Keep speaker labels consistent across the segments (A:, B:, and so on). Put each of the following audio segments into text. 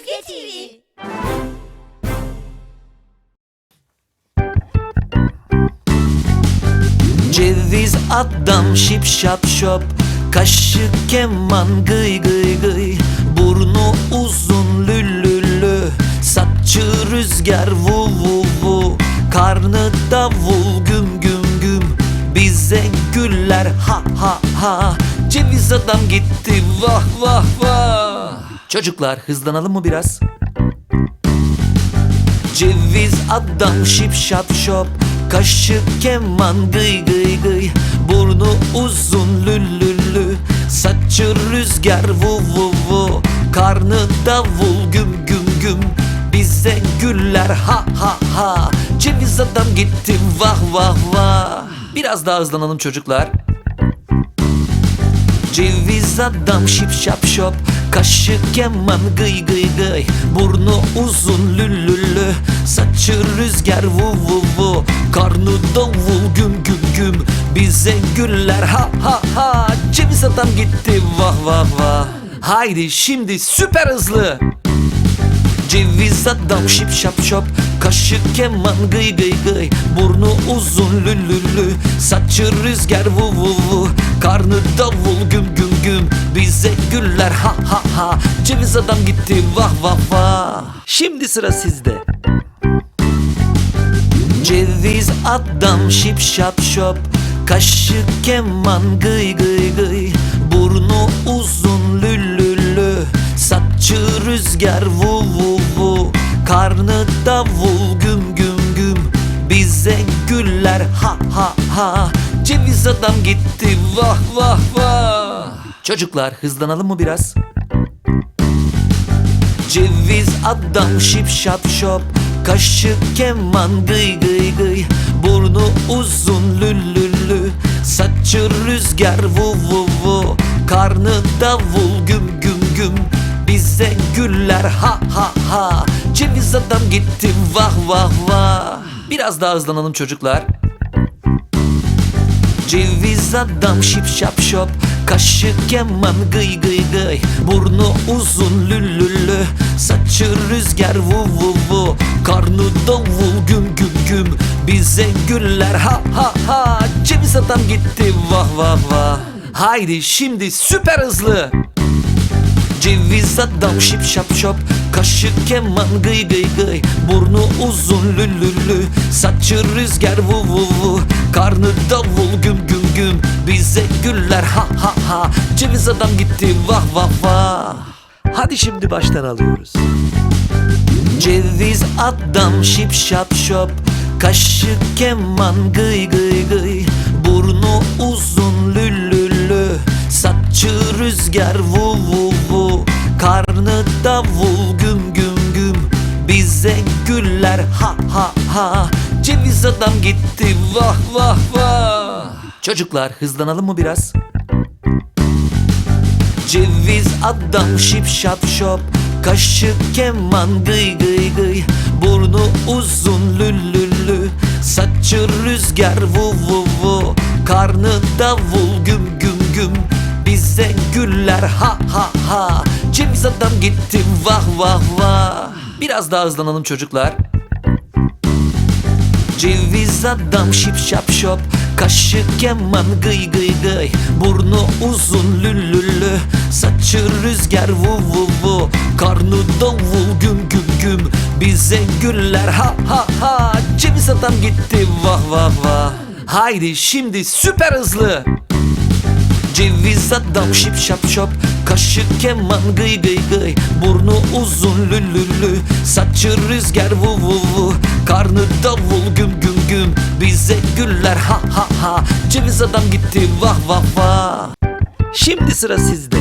A: Çizgi TV.
B: Ceviz adam şip şap şop Kaşı keman gıy gıy gıy Burnu uzun lülülü Saçı rüzgar vu vu vu Karnı davul güm güm güm Bize güller ha ha ha Ceviz adam gitti vah vah vah Çocuklar hızlanalım mı biraz? Ceviz adam şip şap şop Kaşı keman gıy gıy gıy. Burnu uzun lülülü Saçı rüzgar vu vu vu. Karnı davul güm güm güm. Bize güller ha ha ha. Ceviz adam gitti vah vah vah. Biraz daha hızlanalım çocuklar Ceviz adam şip şap şop. Kaşı keman gıy gıy gıy. Burnu uzun lülülü Saçı rüzgar vu vu vu. Karnı davul güm güm güm. Bize güller ha ha ha. Ceviz adam gitti vah vah vah. Haydi şimdi süper hızlı. Ceviz adam şip şap şop. Kaşı keman gıy gıy gıy. Burnu uzun lülülü Saçı rüzgar vu vu vu. Karnı davul güm güm güm Bize güller ha ha ha. Ceviz adam gitti vah vah vah. Şimdi sıra sizde. Ceviz adam şip şap şop. Kaşı keman gıy gıy gıy. Burnu uzun lülülü Saçı rüzgar vu vu vu. Karnı davul güm güm güm. Bize güller ha ha ha Ceviz adam gitti vah vah vah. Çocuklar hızlanalım mı biraz? Ceviz adam şip şap şop. Kaşı keman gıy gıy gıy. Burnu uzun lülülü Saçı rüzgar vu vu vu. Karnı davul güm güm güm. Bize güller ha ha ha. Ceviz adam gitti vah vah vah. Biraz daha hızlanalım çocuklar Ceviz adam şip şap şop. Kaşı keman gıy gıy gıy. Burnu uzun lülülü Saçı rüzgar vu vu vu. Karnı davul güm güm güm. Bize güller ha ha ha. Ceviz adam gitti vah vah vah. Haydi şimdi süper hızlı. Ceviz adam şip şap şop Kaşı keman gıy gıy gıy Burnu uzun lülülü. Saçı rüzgar vu vu vu Karnı davul güm güm güm. Bize güller ha ha ha Ceviz adam gitti vah vah vah. Hadi şimdi baştan alıyoruz. Ceviz adam şip şap şop Kaşı keman gıy gıy gıy. Burnu uzun lülülü Saçı rüzgar vu vu vu. Karnı davul güller ha ha ha. Ceviz adam gitti vah vah vah. Çocuklar hızlanalım mı biraz? Ceviz adam şip şap şop. Kaşı keman gıy gıy gıy. Burnu uzun lülülü Saçı rüzgar vu vu vu. Karnı davul güm güm güm. Bize güller ha ha ha. Ceviz adam gitti vah vah vah Biraz daha hızlanalım çocuklar. Ceviz adam şip şap şop Kaşı keman gıy gıy gıy. Burnu uzun lülülü Saçı rüzgar vu vu vu. Karnı davul güm güm güm Bize güller ha ha ha. Ceviz adam gitti vah vah vah. Haydi şimdi süper hızlı Ceviz adam şip şap şop Kaşı keman gıy gıy gıy. Burnu uzun lülülü Saçı rüzgar vu vu vu. Karnı davul güm güm güm Bize güller ha ha ha. Ceviz adam gitti vah vah vah. Şimdi sıra sizde.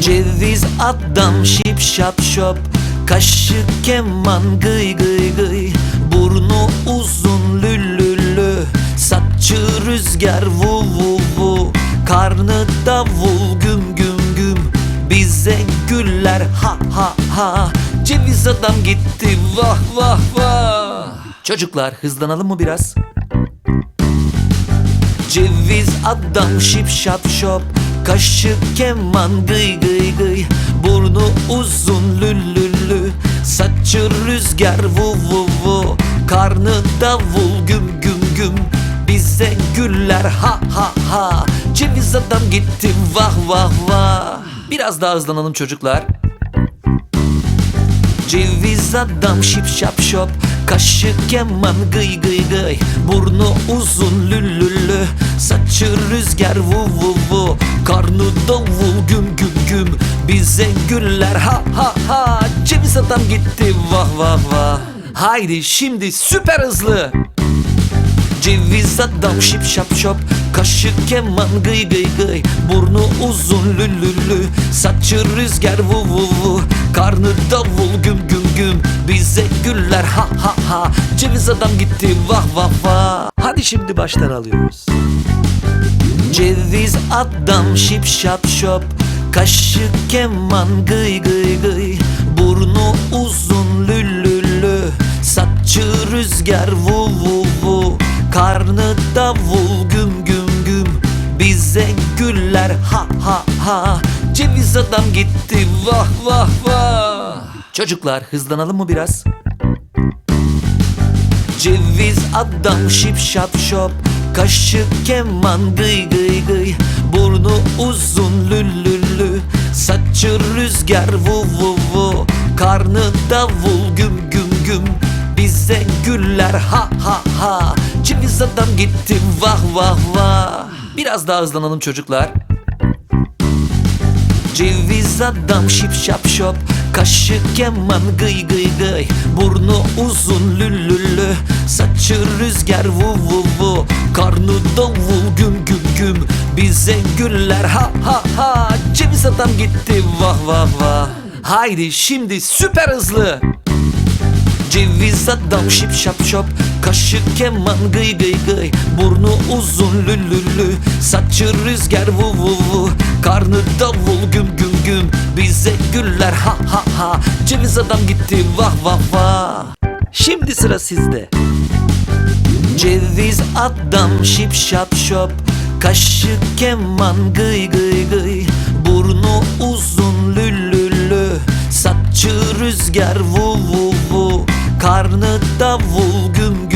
B: Ceviz adam şip şap şop Kaşı keman gıy gıy gıy. Burnu uzun lülülü Saçı rüzgar vu vu Karnı davul güm güm güm. Bize güller ha ha ha. Ceviz adam gitti vah vah vah. Çocuklar hızlanalım mı biraz? Ceviz adam şip şap şop. Kaşı keman gıy gıy gıy. Burnu uzun lülülü Saçı rüzgar vu vu vu. Karnı davul güm güm güm Bize güller ha ha ha. Ceviz adam gitti vah vah vah. Biraz daha hızlanalım çocuklar. Ceviz adam şip şap şop. Kaşı keman gıy gıy gıy. Burnu uzun lülülü Saçı rüzgar vu vu vu. Karnı davul güm güm güm. Bize güller ha ha ha. Ceviz adam gitti vah vah vah. Haydi şimdi süper hızlı Ceviz adam şip şap şop. Kaşı keman gıy gıy gıy. Burnu uzun lülülü Saçı rüzgar vu vu vu. Karnı davul güm güm güm. Bize güller ha ha ha. Ceviz adam gitti vah vah vah. Hadi şimdi baştan alıyoruz. Ceviz adam şip şap şop. Kaşı keman gıy gıy gıy. Burnu uzun lülülü Saçı rüzgar vu vu Karnı davul güm güm güm. Bize güller ha ha ha. Ceviz adam gitti vah vah vah. Çocuklar hızlanalım mı biraz? Ceviz adam şip şap şop. Kaşı keman gıy gıy gıy. Burnu uzun lülülü Saçı rüzgar vu vu vu. Karnı davul güm güm güm. Bize güller ha ha ha Ceviz adam gitti vah vah vah. Biraz daha hızlanalım çocuklar. Ceviz adam şip şap şop Kaşı keman gıy gıy gıy. Burnu uzun lülülü Saçı rüzgar vu vu vu. Karnı davul güm güm güm. Bize güller ha ha ha. Ceviz adam gitti vah vah vah. Haydi şimdi süper hızlı. Ceviz adam şip şap şop Kaşı keman gıy gıy gıy Burnu uzun lülülü Saçı rüzgar vu vu vu Karnı davul güm güm güm. Bize güller ha ha ha Ceviz adam gitti vah vah vah. Şimdi sıra sizde. Ceviz adam şip şap şop. Kaşı keman gıy gıy gıy Burnu uzun lülülü Saçı rüzgar vu vu vu Karnı davul güm güm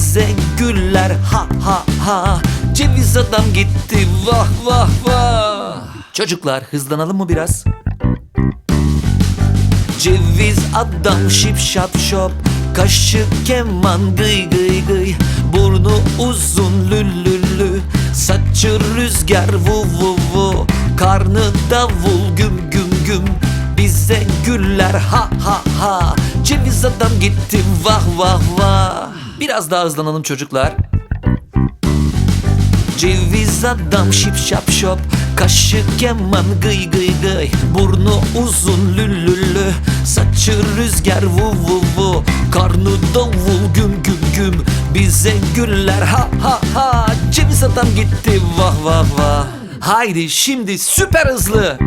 B: Bize güller ha ha ha. Ceviz adam gitti vah vah vah. Çocuklar hızlanalım mı biraz? Ceviz adam şip şap şop. Kaşı keman gıy gıy gıy. Burnu uzun lülülü Saçı rüzgar vu vu vu. Karnı davul güm güm güm. Bize güller ha ha ha. Ceviz adam gitti vah vah vah Biraz daha hızlanalım çocuklar. Ceviz adam şip şap şop Kaşı keman gıy gıy gıy. Burnu uzun lülülü Saçı rüzgar vu vu vu. Karnı davul güm güm güm Bize güller. Ha ha ha Ceviz adam gitti vah vah vah. Haydi şimdi süper hızlı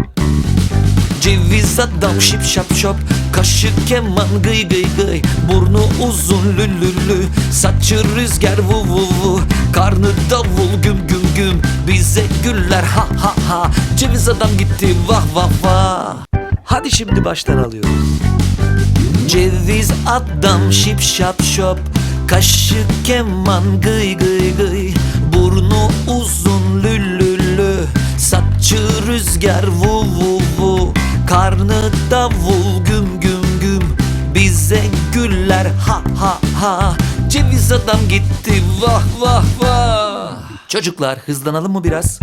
B: Ceviz adam şip şap şop. Kaşı keman gıy gıy gıy. Burnu uzun lülülü Saçı rüzgar vu vu vu. Karnı davul güm güm güm. Bize güller ha ha ha. Ceviz adam gitti vah vah vah. Hadi şimdi baştan alıyoruz. Ceviz adam şip şap şop. Kaşı keman gıy gıy gıy. Burnu uzun lülülü Saçı rüzgar vu vu Karnı davul güm güm güm. Bize güller ha ha ha. Ceviz adam gitti vah vah vah. Çocuklar hızlanalım mı biraz?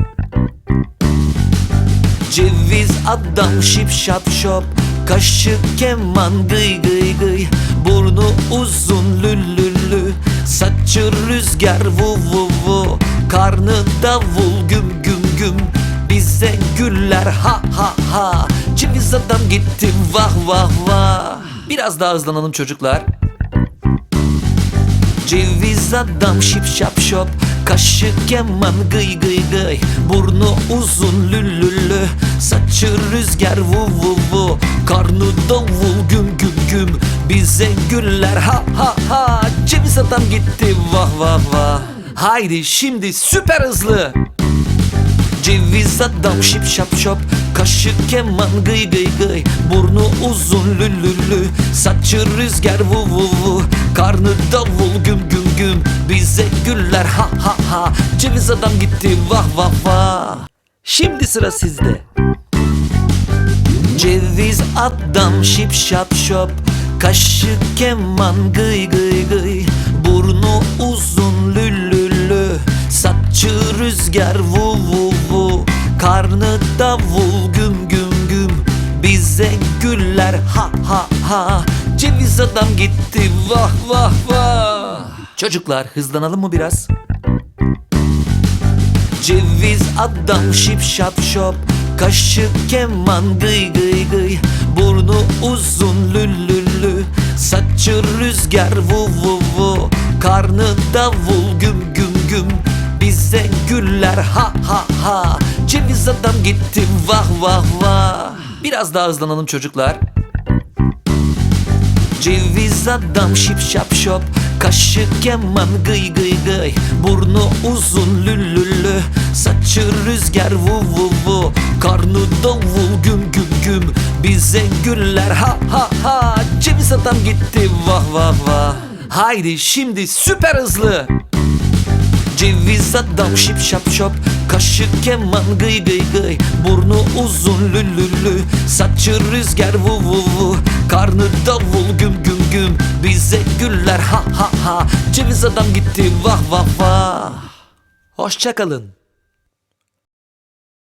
B: Ceviz adam şip şap şop. Kaşı keman gıy gıy gıy. Burnu uzun lülülü Saçı rüzgar vu vu vu. Karnı davul güm güm güm. Bize güller ha ha ha Ceviz adam gitti. Vah vah vah. Biraz daha hızlanalım çocuklar. Ceviz adam şip şap şop. Kaşı keman gıy gıy gıy. Burnu uzun lülülü. Saçı rüzgar vu vu vu. Karnı davul güm güm güm. Bize güller ha ha ha. Ceviz adam gitti. Vah vah vah. Haydi şimdi süper hızlı Ceviz adam şip şap şop. Kaşı keman gıy gıy gıy. Burnu uzun lülülü Saçı rüzgar vu vu vu. Karnı davul güm güm güm. Bize güller ha ha ha. Ceviz adam gitti vah vah vah. Şimdi sıra sizde. Ceviz adam şip şap şop. Kaşı keman gıy gıy gıy. Burnu uzun lülülü Saçı rüzgar vu vu Karnı davul güm güm güm. Bize güller ha ha ha. Ceviz adam gitti vah vah vah. Çocuklar hızlanalım mı biraz? Ceviz adam şip şap şop. Kaşı keman gıy gıy gıy. Burnu uzun lülülü Saçı rüzgar vu vu vu. Karnı davul güm güm güm. Bize güller ha ha ha Ceviz adam gitti vah vah vah. Biraz daha hızlanalım çocuklar. Ceviz adam şip şap şop Kaşı keman gıy gıy gıy. Burnu uzun lülülü Saçı rüzgar vu vu vu. Karnı davul güm güm güm. Bize güller ha ha ha. Ceviz adam gitti vah vah vah. Haydi şimdi süper hızlı. Ceviz adam şip şap şop Kaşı keman gıy gıy gıy Burnu uzun lülülü. Saçı rüzgar vu vu vu Karnı davul güm güm güm. Bize güller ha ha ha Ceviz adam gitti vah vah vah. Hoşçakalın